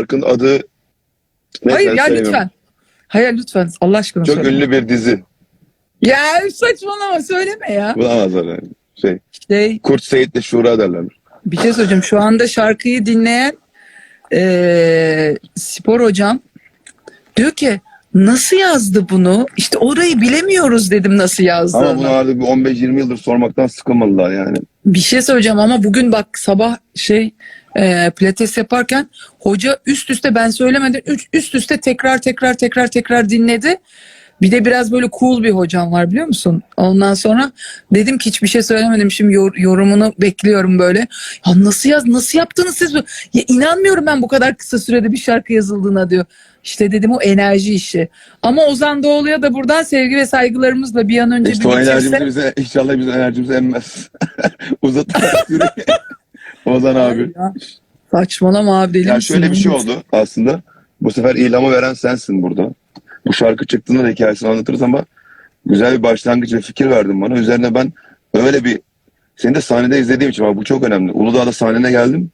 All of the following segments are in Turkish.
şarkının adı Neyse, Hayır ya söylemiyorum. lütfen. Hayır lütfen Allah aşkına Çok söyle. ünlü bir dizi. Ya saçmalama söyleme ya. Bulamazlar yani. Şey, Şey, Kurt Seyit'le Şura derler. bir şey söyleyeceğim. Şu anda şarkıyı dinleyen eee, spor hocam diyor ki nasıl yazdı bunu? İşte orayı bilemiyoruz dedim nasıl yazdığını. Ama bunu artık bir 15-20 yıldır sormaktan sıkılmadılar yani. Bir şey söyleyeceğim ama bugün bak sabah şey e, pilates yaparken hoca üst üste ben söylemeden üç- üst üste tekrar tekrar tekrar tekrar dinledi. Bir de biraz böyle cool bir hocam var biliyor musun? Ondan sonra dedim ki hiçbir şey söylemedim. Şimdi yor- yorumunu bekliyorum böyle. Ya nasıl yaz nasıl yaptınız siz? bu? Ya inanmıyorum ben bu kadar kısa sürede bir şarkı yazıldığına diyor. İşte dedim o enerji işi. Ama Ozan Doğulu'ya da buradan sevgi ve saygılarımızla bir an önce İşte bir o bitirse- enerjimizi bize, inşallah bizim enerjimizi emmez. Uzatarak süreyi. Ozan abi. Ya, Saçmalama abi deli Ya misin? şöyle bir şey oldu aslında. Bu sefer ilamı veren sensin burada. Bu şarkı çıktığında da hikayesini anlatırız ama güzel bir başlangıç ve fikir verdin bana. Üzerine ben öyle bir seni de sahnede izlediğim için bak bu çok önemli. Uludağ'da sahnene geldim.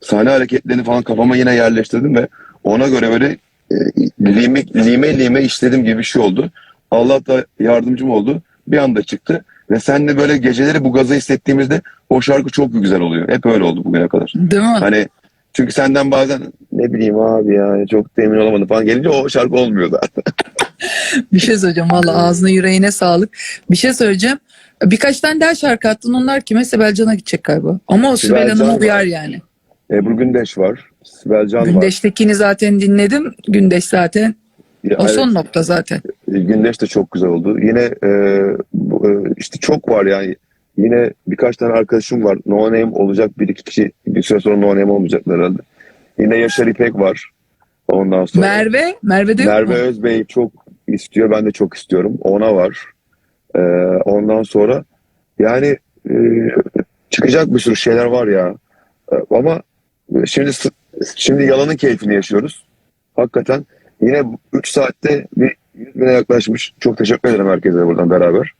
Sahne hareketlerini falan kafama yine yerleştirdim ve ona göre böyle e, lime, lime lime işledim gibi bir şey oldu. Allah da yardımcım oldu. Bir anda çıktı ve seninle böyle geceleri bu gazı hissettiğimizde o şarkı çok güzel oluyor. Hep öyle oldu bugüne kadar. Değil mi? Hani çünkü senden bazen ne bileyim abi ya çok da emin olamadım falan gelince o şarkı olmuyor da. Bir şey söyleyeceğim valla ağzına yüreğine sağlık. Bir şey söyleyeceğim. Birkaç tane daha şarkı attın. Onlar kime? Sibel Can'a gidecek galiba. Ama o Sibel Sibel Hanım'a uyar yani. Ebru Gündeş var. Sibel Can var. Gündeş'tekini zaten dinledim. Gündeş zaten. Ya, O evet, son nokta zaten. Gündeş de çok güzel oldu. Yine e, işte çok var yani. Yine birkaç tane arkadaşım var. No Name olacak bir iki kişi. Bir süre sonra No Name olmayacaklar herhalde. Yine Yaşar İpek var. Ondan sonra. Merve, Merve de Merve mu? Özbey çok istiyor. Ben de çok istiyorum. Ona var. Ee, ondan sonra yani e, çıkacak bir sürü şeyler var ya. Ee, ama şimdi şimdi yalanın keyfini yaşıyoruz. Hakikaten yine 3 saatte bir 100 bine yaklaşmış. Çok teşekkür ederim herkese buradan beraber.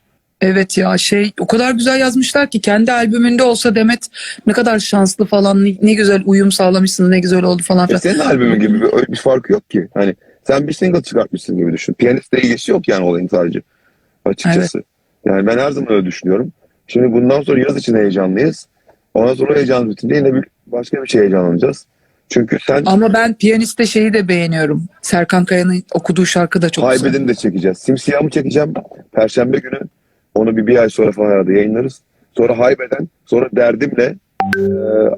Evet ya şey o kadar güzel yazmışlar ki kendi albümünde olsa Demet ne kadar şanslı falan ne, ne güzel uyum sağlamışsınız ne güzel oldu falan E filan. senin albümün gibi bir, öyle bir farkı yok ki. Hani sen bir single çıkartmışsın gibi düşün. Piyanistle ilgisi yok yani olayın sadece. Açıkçası. Yani ben her zaman öyle düşünüyorum. Şimdi bundan sonra yaz için heyecanlıyız. Ondan sonra heyecan bitince yine bir, başka bir şey heyecanlanacağız. Çünkü sen Ama ben piyaniste şeyi de beğeniyorum. Serkan Kaya'nın okuduğu şarkı da çok güzel. Haybed'ini de çekeceğiz. Simsiyah'ımı çekeceğim. Perşembe günü. Onu bir, bir ay sonra falan herhalde yayınlarız. Sonra Haybeden, sonra Derdim'le e,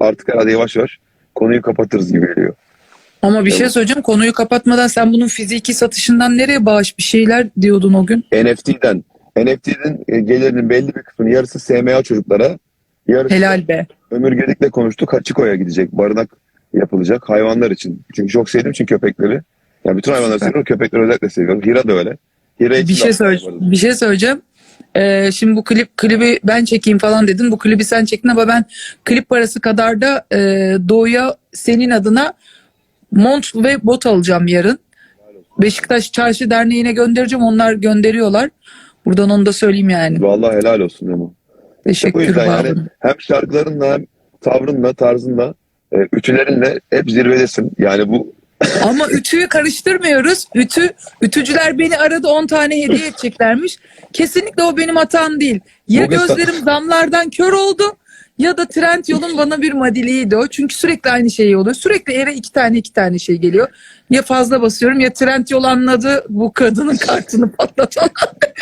artık herhalde yavaş yavaş konuyu kapatırız gibi geliyor. Ama bir şey Evet. söyleyeceğim konuyu kapatmadan sen bunun fiziki satışından nereye bağış bir şeyler diyordun o gün. NFT'den. NFT'nin e, gelirinin belli bir kısmını yarısı SMA çocuklara, yarısı Helal be. Ömür Gedik'le konuştuk. Hachiko'ya gidecek. Barınak yapılacak hayvanlar için. Çünkü çok sevdiğim için köpekleri. Yani bütün hayvanları seviyorum. Köpekleri özellikle seviyorum. Hira da öyle. Hira Bir şey söyle bir şey söyleyeceğim. Ee, şimdi bu klip klibi ben çekeyim falan dedin. Bu klibi sen çektin ama ben klip parası kadar da e, Doğu'ya senin adına mont ve bot alacağım yarın. Beşiktaş Çarşı Derneği'ne göndereceğim. Onlar gönderiyorlar. Buradan onu da söyleyeyim yani. Vallahi helal olsun. Bu Teşekkür yüzden yani ederim. hem şarkılarınla hem tavrınla, tarzınla, e, ütülerinle hep zirvedesin. Yani bu Ama ütüyü karıştırmıyoruz. Ütü ütücüler beni aradı 10 tane hediye edeceklermiş. Kesinlikle o benim hatam değil. Ya gözlerim zamlardan kör oldu ya da trend yolun bana bir madiliydi o. Çünkü sürekli aynı şey oluyor. Sürekli eve iki tane iki tane şey geliyor. Ya fazla basıyorum ya trend yol anladı bu kadının kartını patlatan.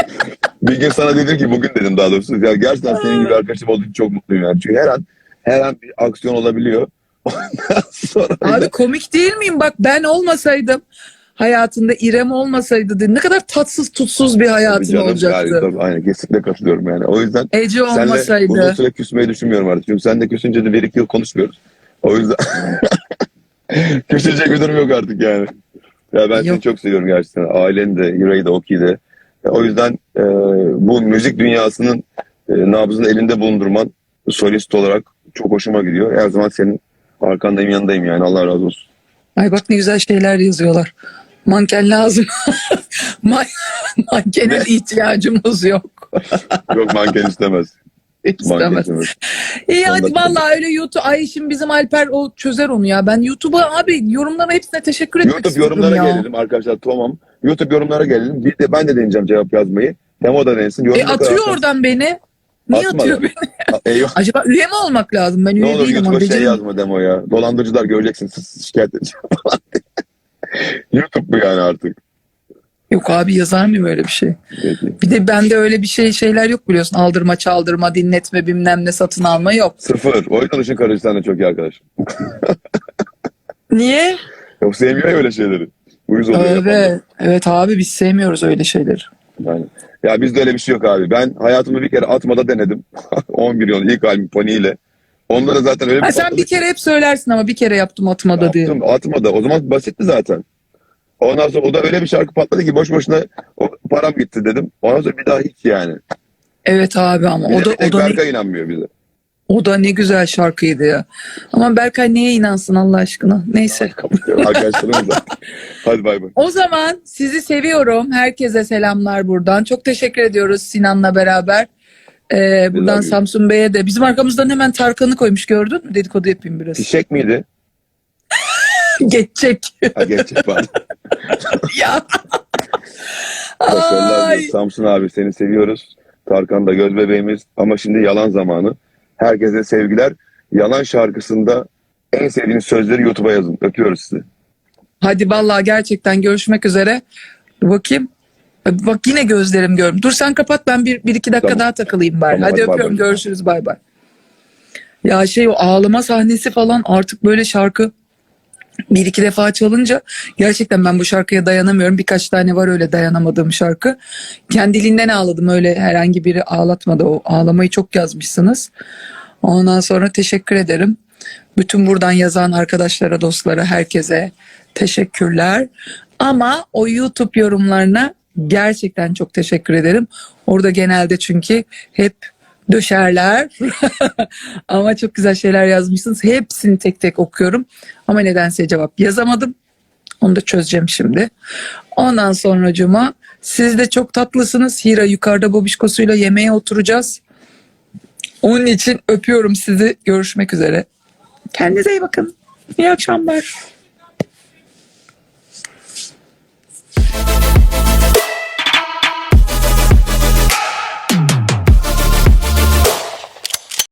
bir gün sana dedim ki bugün dedim daha doğrusu. Ya gerçekten senin gibi arkadaşım olduğu için çok mutluyum yani. Çünkü her an her an bir aksiyon olabiliyor. Ondan sonra Abi komik değil miyim? Bak ben olmasaydım hayatında İrem olmasaydı dedi. Ne kadar tatsız tutsuz bir hayatım canım, olacaktı. yani tabii, aynen kesinlikle katılıyorum yani. O yüzden Ece Senle uzun olmasaydı. süre küsmeyi düşünmüyorum artık. Çünkü sen de küsünce de bir iki yıl konuşmuyoruz. O yüzden küsecek bir durum yok artık yani. Ya ben seni Yok. çok seviyorum gerçekten. Ailen de, yüreği de, Oki de. O yüzden e, bu müzik dünyasının e, nabzını elinde bulundurman solist olarak çok hoşuma gidiyor. Her zaman senin arkandayım, yanındayım yani. Allah razı olsun. Ay bak ne güzel şeyler yazıyorlar. Manken lazım. Man- Mankene ihtiyacımız yok. Yok manken istemez. İstemez. İyi hadi vallahi öyle YouTube. Ay şimdi bizim Alper o çözer onu ya. Ben YouTube'a abi yorumların hepsine teşekkür etmek YouTube yorumlara ya. gelelim arkadaşlar tamam. YouTube yorumlara gelelim. Bir de ben de deneyeceğim cevap yazmayı. Demo da denesin. Yorum E ne kadar atıyor atarsa- oradan beni. Niye Atmadı. atıyor beni? Eyvah. Acaba üye mi olmak lazım? Ben Ne üye olur değilim. YouTube'a ama şey becerim- yazma demo ya. Dolandırıcılar göreceksin siz şikayet edeceğim. YouTube bu yani artık. Yok abi yazar mıyım öyle bir şey? Peki. Bir de bende öyle bir şey şeyler yok biliyorsun. Aldırma, çaldırma, dinletme, bilmem ne satın alma yok. Sıfır. O yüzden işin karıcı sen de çok iyi arkadaş. Niye? Yok sevmiyor ya öyle şeyleri. Uyuz oluyor. Evet. Evet abi biz sevmiyoruz öyle şeyleri. Yani. Ya bizde öyle bir şey yok abi. Ben hayatımı bir kere atmada denedim. 11 yıl ilk albüm Pony ile. Onlara zaten öyle bir Ha, sen bir kere hep söylersin ama bir kere yaptım atmada diye. Yaptım, atmadı. O zaman basitti zaten. Ondan sonra o da öyle bir şarkı patladı ki boş boşuna o param gitti dedim. Ondan sonra bir daha hiç yani. Evet abi ama Bir o da, o da, ne, Berkay inanmıyor bize. O da ne güzel şarkıydı ya. Ama Berkay neye inansın Allah aşkına. Neyse. Arkadaşlarımız da. Hadi bay bay. O zaman sizi seviyorum. Herkese selamlar buradan. Çok teşekkür ediyoruz Sinan'la beraber. Ee, buradan Güzel. Samsun Bey'e de. Bizim arkamızdan hemen Tarkan'ı koymuş gördün mü? Dedikodu yapayım biraz. Fişek miydi? Geçecek. Ha gerçek pardon. ya. Başarılar Ay. Samsun abi seni seviyoruz. Tarkan da göz bebeğimiz. Ama şimdi yalan zamanı. Herkese sevgiler. Yalan şarkısında en sevdiğiniz sözleri YouTube'a yazın. Öpüyoruz sizi. Hadi vallahi gerçekten görüşmek üzere. Bakayım. Bak yine gözlerim görüm. Dur sen kapat ben bir, bir iki dakika Tamam. daha takılayım bari. Tamam, hadi, hadi bay öpüyorum bay. görüşürüz bay bay. Ya şey o ağlama sahnesi falan artık böyle şarkı bir iki defa çalınca gerçekten ben bu şarkıya dayanamıyorum. Birkaç tane var öyle dayanamadığım şarkı. Kendiliğinden ağladım öyle herhangi biri ağlatmadı. O ağlamayı çok yazmışsınız. Ondan sonra teşekkür ederim. Bütün buradan yazan arkadaşlara, dostlara, herkese teşekkürler. Ama o YouTube yorumlarına gerçekten çok teşekkür ederim. Orada genelde çünkü hep döşerler. Ama çok güzel şeyler yazmışsınız. Hepsini tek tek okuyorum. Ama nedense cevap yazamadım. Onu da çözeceğim şimdi. Ondan sonra cuma siz de çok tatlısınız. Hira yukarıda babişkosuyla yemeğe oturacağız. Onun için öpüyorum sizi. Görüşmek üzere. Kendinize iyi bakın. İyi akşamlar.